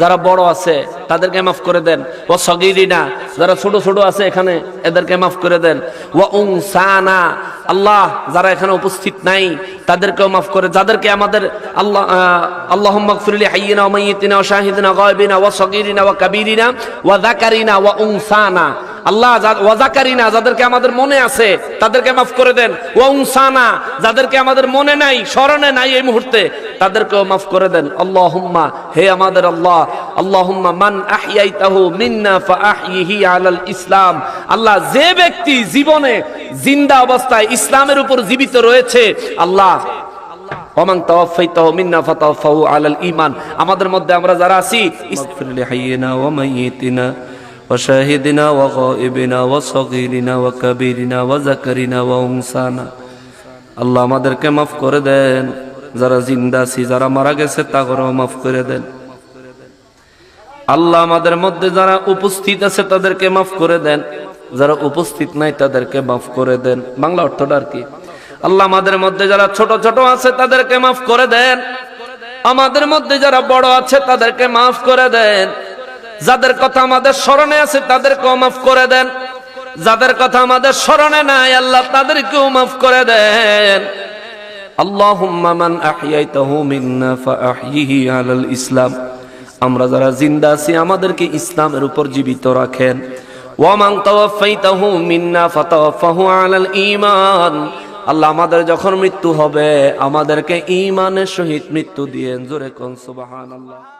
যারা বড় আছে, তাদেরকে মাফ করে দেন। ও সগিরিনা, যারা ছোট ছোট আছে এখানে, এদেরকে মাফ করে দেন। ওয়া না আল্লাহ, যারা এখানে উপস্থিত নাই, তাদেরকেও মাফ করে, যাদেরকে আমাদের আল্লাহ আল্লাহ হাইয়িনা ও মাইয়িতিনা ওয়া শাহিদিনা গায়িবিনা ওয়া সগীরিনা ওয়া কাবীরিনা ওয়া যাকারিনা ওয়া উনসানা। আল্লাহ ওয়াজাকারিনা যাদেরকে আমাদের মনে আছে, তাদেরকে মাফ করে দেন। ওয়াউসানা যাদেরকে আমাদের মনে নাই, স্মরণে নাই এই মুহূর্তে, তাদেরকেও মাফ করে দেন। আল্লাহুম্মা, হে আমাদের আল্লাহ, আল্লাহুম্মা মান আহইয়াইতাহু মিন্না ফাআহইহি আলাল ইসলাম। আল্লাহ যে ব্যক্তি জীবনে জিন্দা অবস্থায় ইসলামের উপর জীবিত রয়েছে, আল্লাহ, ওমান তাওয়াফাইতাহু মিন্না ফাতাওয়াফাহু আলাল ঈমান। আমাদের মধ্যে আমরা যারা আছি ইসফির লিহাইয়িনা ওয়া মাইয়িতিনা। وشاهدنا وغائبنا وصغيرنا وكبيرنا وذكرنا وانسانا আল্লাহ আমাদেরকে মাফ করে দেন যারা জিন্দা আছি যারা মারা গেছে তাগরও মাফ করে দেন আল্লাহ আমাদের মধ্যে যারা উপস্থিত আছে তাদেরকে মাফ করে দেন যারা উপস্থিত নাই তাদেরকে মাফ করে দেন বাংলা অর্থটা আর কি আল্লাহ আমাদের মধ্যে যারা ছোট ছোট আছে তাদেরকে মাফ করে দেন আমাদের মধ্যে যারা বড় আছে তাদেরকে মাফ করে দেন যাদের কথা আমাদের স্মরণে আছে, তাদেরকেও মাফ করে দেন। যাদের কথা আমাদের স্মরণে নাই, আল্লাহ তাদেরকেও মাফ করে দেন। মান আমরা যারা জিন্দা আছি, আমাদেরকে ইসলামের উপর জীবিত রাখেন। ওয়ামান তাওয়াফাইতাহু মিন্না ফাতাওয়াফাহু আল্লাহ আমাদের যখন মৃত্যু হবে, আমাদেরকে ঈমানের সহিত মৃত্যু দিয়েন। জোরে কোন সুবহানাল্লাহ।